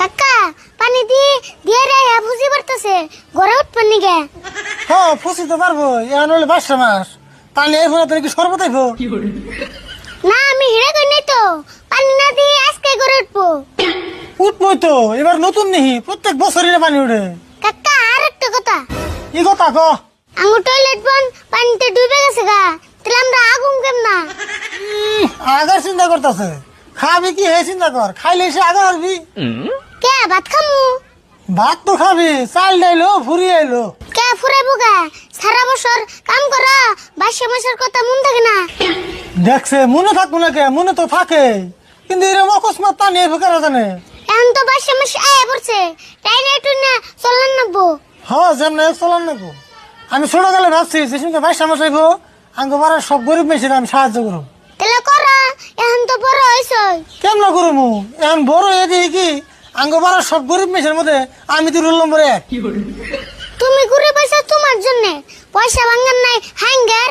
কাকা পানি দিয়ে দিয়ে রে বুঝি পারতেছে ঘরে উঠবেন নিগে হ্যাঁ ফুসি তো পারব এখন হলে বাইশটা মাস। তাহলে এই ফোনে তোর কি সর্বত আইব? না আমি হিরে কই নাই তো। পানি না দিয়ে আজকে ঘরে উঠবো। উঠবই তো এবার নতুন নিহি প্রত্যেক বছরই পানি উঠে কাকা আর একটা কথা। ই কথা ক? আঙ্গু টয়লেট বন পানিতে ডুবে গেছে গা। তাহলে আমরা আগুন কেম না আগার চিন্তা করতেছে। খাবি কি হে চিন্তা কর। খাইলে সে আগা হারবি। কে ভাত খামু? ভাত তো খাবি। চাল ডাইলো ফুরি আইলো। কে ফুরাইবো গা? সারা বছর কাম করা বাইশে মাসের কথা মন থাকে না। দেখছে মনে থাকব না কে? মনে তো থাকে। কিন্তু এরকম অকস্মাত পানি আইব কেন জানে। এখন তো বাইশে মাসে আয়া পড়ছে। তাই না একটু না চলেন নেব হ্যাঁ যেমন চলার নেব আমি ছোট গেলে ভাবছি যে সঙ্গে বাইশ মাস আইব আঙ্গ বাড়ার সব গরিব মেয়েছিল আমি সাহায্য করব তাহলে করা এখন তো বড় হয়েছ কেমন করব এখন বড় হয়ে দিয়ে কি আঙ্গ বাড়ার সব গরিব মেয়েছের মধ্যে আমি তো রুল নম্বর এক। তুমি ঘুরে পয়সা তোমার জন্য। পয়সা ভাঙ্গার নাই হ্যাঙ্গার